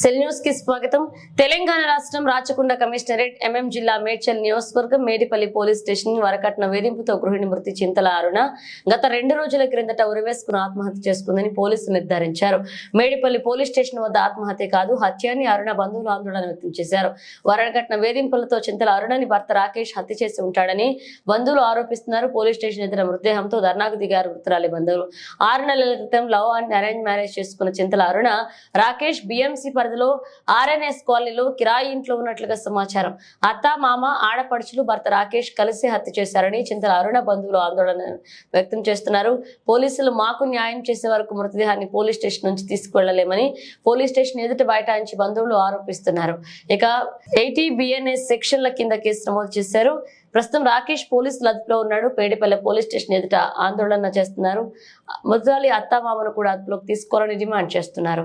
Cell న్యూస్కి స్వాగతం. తెలంగాణ రాష్ట్రం రాచకొండ కమిషనరేట్ ఎంఎం జిల్లా మేడ్చల్ నియోజకవర్గం మేడిపల్లి పోలీస్ స్టేషన్ వరకట్న వేధింపుతో గృహిణి మృతి చింతల అరుణ గత రెండు రోజుల క్రిందట ఉరివేసుకుని ఆత్మహత్య చేసుకుందని పోలీసులు నిర్ధారించారు. మేడిపల్లి పోలీస్ స్టేషన్ వద్ద ఆత్మహత్య కాదు హత్యాన్ని అరుణ బంధువులు ఆందోళన వ్యక్తం చేశారు. వరకట్న వేధింపులతో చింతల అరుణని భర్త రాకేష్ హత్య చేసి ఉంటాడని బంధువులు ఆరోపిస్తున్నారు. పోలీస్ స్టేషన్ ఎదుర మృతదేహంతో ధర్నాకు దిగారు మృతురాలి బంధువులు. ఆరు నెలల క్రితం లవ్ అండ్ అరేంజ్ మ్యారేజ్ చేసుకున్న చింతల అరుణ రాకేష్ బిఎంసి పరిధిలో ఆర్ఎన్ఎస్ కాలనీలో కిరాయి ఇంట్లో ఉన్నట్లుగా సమాచారం. అత్త మామ ఆడపడుచులు భర్త రాకేష్ కలిసి హత్య చేశారని చింతల అరుణ బంధువులు ఆందోళన వ్యక్తం చేస్తున్నారు. పోలీసులు మాకు న్యాయం చేసే వరకు మృతదేహాన్ని పోలీస్ స్టేషన్ నుంచి తీసుకువెళ్ళలేమని పోలీస్ స్టేషన్ ఎదుట బైఠాయించి బంధువులు ఆరోపిస్తున్నారు. ఇక ఎయిటీ బిఎన్ఎస్ సెక్షన్ల కింద కేసు నమోదు చేశారు. ప్రస్తుతం రాకేష్ పోలీసుల అదుపులో ఉన్నాడు. పేడిపల్లె పోలీస్ స్టేషన్ ఎదుట ఆందోళన చేస్తున్నారు. ముద్దాలి అత్తామామను కూడా అదుపులోకి తీసుకోవాలని డిమాండ్ చేస్తున్నారు.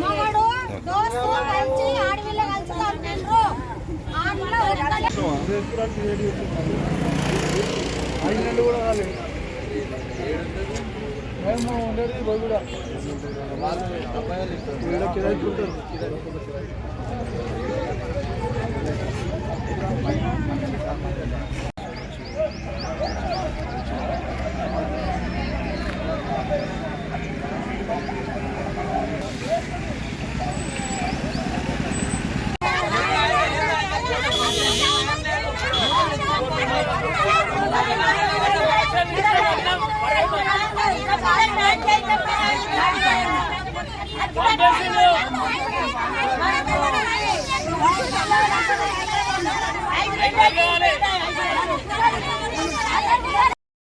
మగడు దోస్తు కలిసి ఆడవిల్ల కలిసి చంపిండ్రు ఆడవిల్ల ఒక్కడే మేము ఉండేది బొగుడ ఈడ కిరాయికి ఉంటారు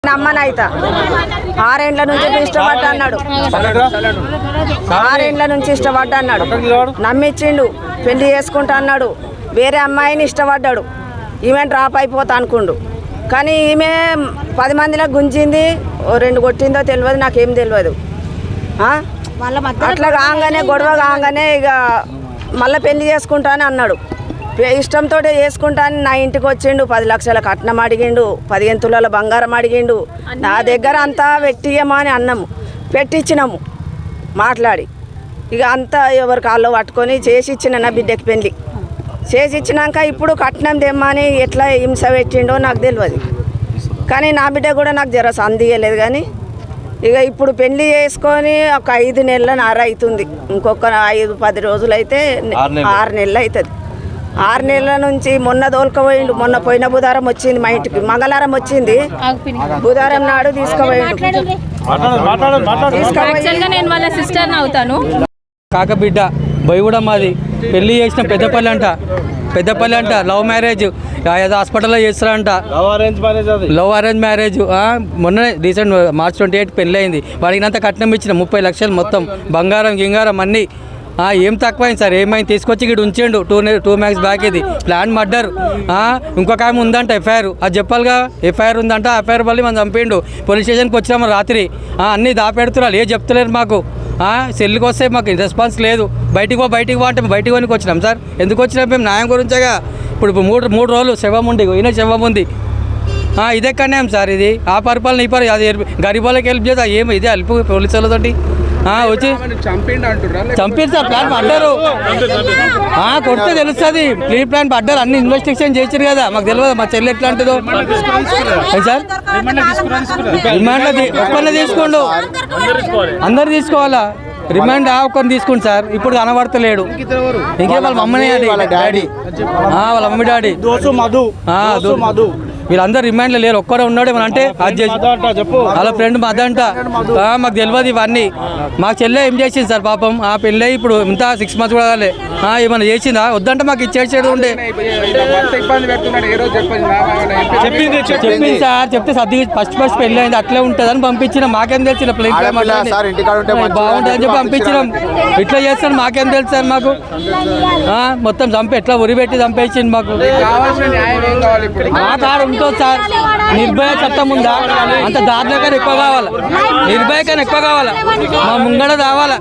నమ్మనైత. ఆరేండ్ల నుంచి ఇష్టపడ్డా అన్నాడు ఆరేండ్ల నుంచి ఇష్టపడ్డా అన్నాడు నమ్మిచ్చిండు పెళ్ళి చేసుకుంటా అన్నాడు వేరే అమ్మాయిని ఇష్టపడ్డాడు. ఈమె డ్రాప్ అయిపోతా అనుకుండు. కానీ ఈమె పది మందిలో గుంజింది ఓ రెండు కొట్టిందో తెలియదు నాకేం తెలియదు. ఆ? అట్లా కాగానే గొడవ కాగానే ఇక మళ్ళీ పెళ్ళి చేసుకుంటా అని అన్నాడు. ఇష్టంతో చేసుకుంటా అని నా ఇంటికి వచ్చిండు. పది లక్షల కట్నం అడిగిండు. పదిహేను తులాల బంగారం అడిగిండు. నా దగ్గర అంతా పెట్టియమా అని అన్నాము. పెట్టించినాము మాట్లాడి. ఇక అంతా ఎవరి కాళ్ళు పట్టుకొని చేసి ఇచ్చిన నా బిడ్డకి పెళ్ళి చేసి ఇచ్చినాక ఇప్పుడు కట్నం తెమ్మని ఎట్లా హింస పెట్టిండో నాకు తెలియదు కానీ నా బిడ్డ కూడా నాకు జర సందియలేదు కానీ ఇక ఇప్పుడు పెళ్ళి చేసుకొని ఒక ఐదు నెలల నార అవుతుంది ఇంకొక ఐదు పది రోజులు అయితే ఆరు నెలలు అవుతుంది. ఆరు నెలల నుంచి మొన్న దోలుకపోయిండు మొన్న పోయిన బుధారం వచ్చింది మా ఇంటికి. మంగళవారం వచ్చింది. బుధారం నాడు తీసుకుపోయిండు. నేను వాళ్ళ సిస్టర్ని అవుతాను. కాకబిడ్డ బొయ్యగూడ మాది. పెళ్ళి చేసిన పెద్దపల్లి అంట. పెద్దపల్లి అంట. Love marriage. ఏదో హాస్పిటల్లో చేస్తారంట లవ్ అరేంజ్ మ్యారేజ్ అది. Love arrange marriage. మొన్న రీసెంట్ మార్చ్ ట్వంటీ ఎయిట్ పెళ్ళి అయింది వాడికి అంత కట్నం ఇచ్చిన ముప్పై లక్షలు మొత్తం. బంగారం గింగారం అన్నీ ఏం తక్కువైంది సార్? ఏమైంది? తీసుకొచ్చి ఇక్కడ ఉంచిండు. టూ టూ మ్యాక్స్ బ్యాక్ ఇది. ప్లాన్ మర్డర్ ఇంకొక ఆమె ఉందంట ఎఫ్ఐఆర్ అది చెప్పాలిగా? ఎఫ్ఐఆర్ ఉందంట ఎఫ్ఐఆర్ మళ్ళీ మనం చంపిండు. పోలీస్ స్టేషన్కి వచ్చాము రాత్రి. అన్నీ దాపెడుతున్నారు. ఏ చెప్తలేరు మాకు. ఆ, సెల్లుకి వస్తే మాకు రెస్పాన్స్ లేదు. బయటికి పో బయటికి పో అంటే బయటికి పోనికి వచ్చినాం సార్. ఎందుకు వచ్చినాం? మేము న్యాయం గురించేగా. ఇప్పుడు మూడు మూడు రోజులు శవం ఉండి ఈయన శవం ఉంది. ఇదే కన్యాం సార్ ఇది? ఆ పరిపాలన ఈ పరి అది గరీబాలకు హెల్ప్ చేస్తా ఏమి? ఇదే హెల్ప్ పోలీసు వాళ్ళతోటి వచ్చి. చంపారు సార్ ప్లాన్ పడ్డారు. ఆ, కొడితే తెలుస్తుంది. ప్రీ ప్లాన్ పడ్డారు అన్ని ఇన్వెస్టిగేషన్ చేసారు కదా. మాకు తెలియదు మా చెల్లి ఎట్లాంటిదో. సార్? రిమాండ్ ఒక్కరిని తీసుకోండు. అందరు తీసుకోవాలా. రిమాండ్ ఆ ఒక్కరిని తీసుకోండి సార్. ఇప్పుడు కనబడతలేడు. ఇంకే వాళ్ళ మమ్మని వాళ్ళ డాడీ. వాళ్ళ మమ్మీ డాడీ. మధు. మధు. వీళ్ళందరూ రిమాండ్లో లేరు. ఒక్కరే ఉన్నాడు ఏమని అంటే అది వాళ్ళ ఫ్రెండ్ మదంట. ఆ, మాకు తెలియదు ఇవన్నీ. మాకు చెల్లె ఏం చేసింది సార్ పాపం? ఆ పెళ్ళి ఇప్పుడు ఇంత సిక్స్ మంత్స్ కూడా కాలే. ఆ, ఏమన్నా చేసిందా? వద్దంటే మాకు ఇచ్చేసాడు ఉండే. చెప్పింది చెప్పింది సార్. చెప్తే సర్ది ఫస్ట్ ఫస్ట్ పెళ్ళి అయింది. అట్లే ఉంటుంది అని పంపించిన. మాకేం తెలిసిన ప్లేన్ బాగుంటుంది అని చెప్పి పంపించినాం. ఇట్లా చేస్తాను మాకేం తెలుసు సార్ మాకు. ఆ, మొత్తం చంపి ఎట్లా ఉరి పెట్టి చంపేసింది మాకు. కావాల్సిన న్యాయం ఏం కావాలి ఇప్పుడు? మా కాడ ఉంటుంది సార్ నిర్భయ చట్టం ఉందా? అంత దారుణ ఎక్కువ కావాలా? నిర్భయ కన్నా ఎక్కువ కావాలా? మా ముంగడ రావాలా